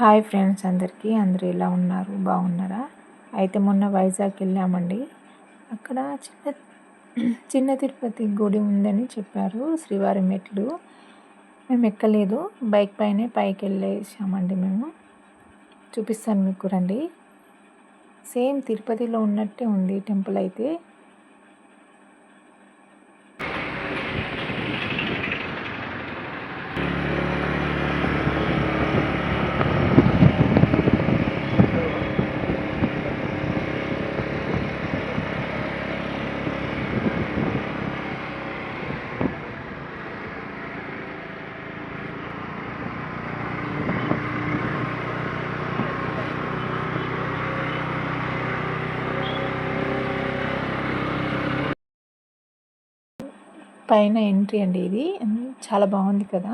Hi friends అందరికీ. అందరూ ఎలా ఉన్నారు? బాగున్నారా? అయితే మొన్న వైజాగ్ వెళ్ళామండి. అక్కడ చిన్న చిన్న తిరుపతి గుడి ఉందని చెప్పారు శ్రీవారి మెట్లు. మేము ఎక్కలేదు. బైక్ పైనే పైకి వెళ్ళేసామండి మేము. చూపిస్తాను మీకు రండి. సేమ్ తిరుపతిలో ఉన్నట్టే ఉంది టెంపుల్ అయితే. పైన ఎంట్రీ అండి ఇది. చాలా బాగుంది కదా.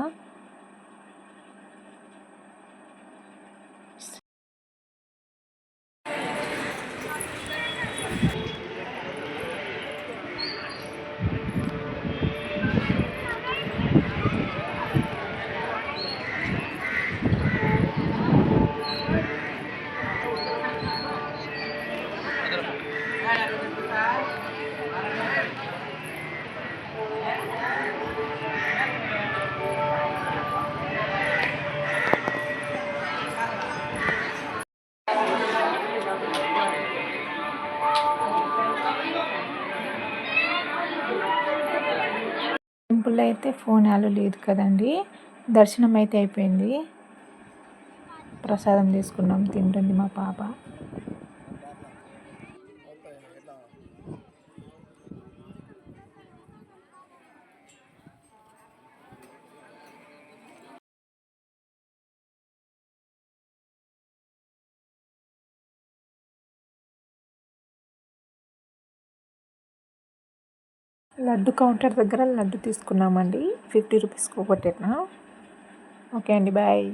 ఊళ్ళో అయితే ఫోన్ యాలో లేదు కదండి. దర్శనం అయితే అయిపోయింది. ప్రసాదం తీసుకున్నాం తింటుంది మా పాప. లడ్డు కౌంటర్ దగ్గర లడ్డు తీసుకున్నామండి. ఫిఫ్టీ రూపీస్కి ఒకటేనా? ఓకే అండి బాయ్.